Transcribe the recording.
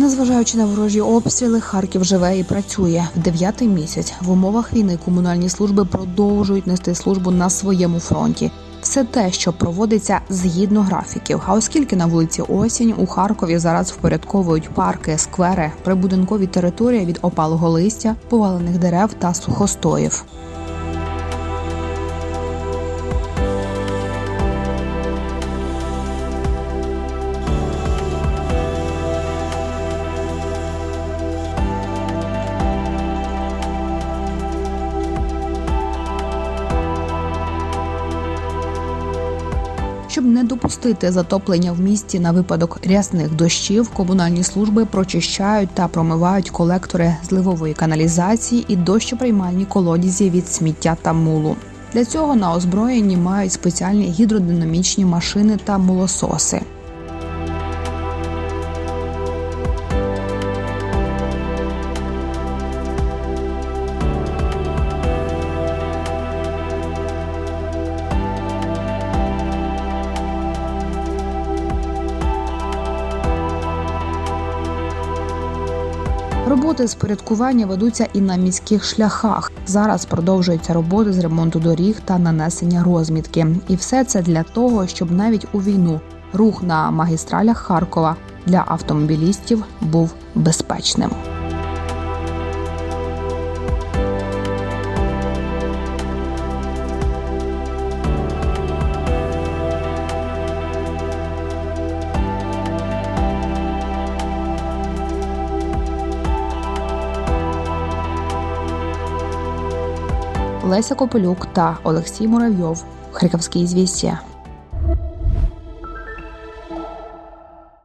Незважаючи на ворожі обстріли, Харків живе і працює в дев'ятий місяць. В умовах війни комунальні служби продовжують нести службу на своєму фронті. Все те, що проводиться згідно графіків. А оскільки на вулиці осінь у Харкові зараз впорядковують парки, сквери, прибудинкові території від опалого листя, повалених дерев та сухостоїв. Щоб не допустити затоплення в місті на випадок рясних дощів, комунальні служби прочищають та промивають колектори зливової каналізації і дощоприймальні колодязі від сміття та мулу. Для цього на озброєнні мають спеціальні гідродинамічні машини та молососи. Роботи з порядкування ведуться і на міських шляхах. Зараз продовжуються роботи з ремонту доріг та нанесення розмітки. І все це для того, щоб навіть у війну рух на магістралях Харкова для автомобілістів був безпечним. Леся Копелюк та Олексій Муравйов. Харківські звістя.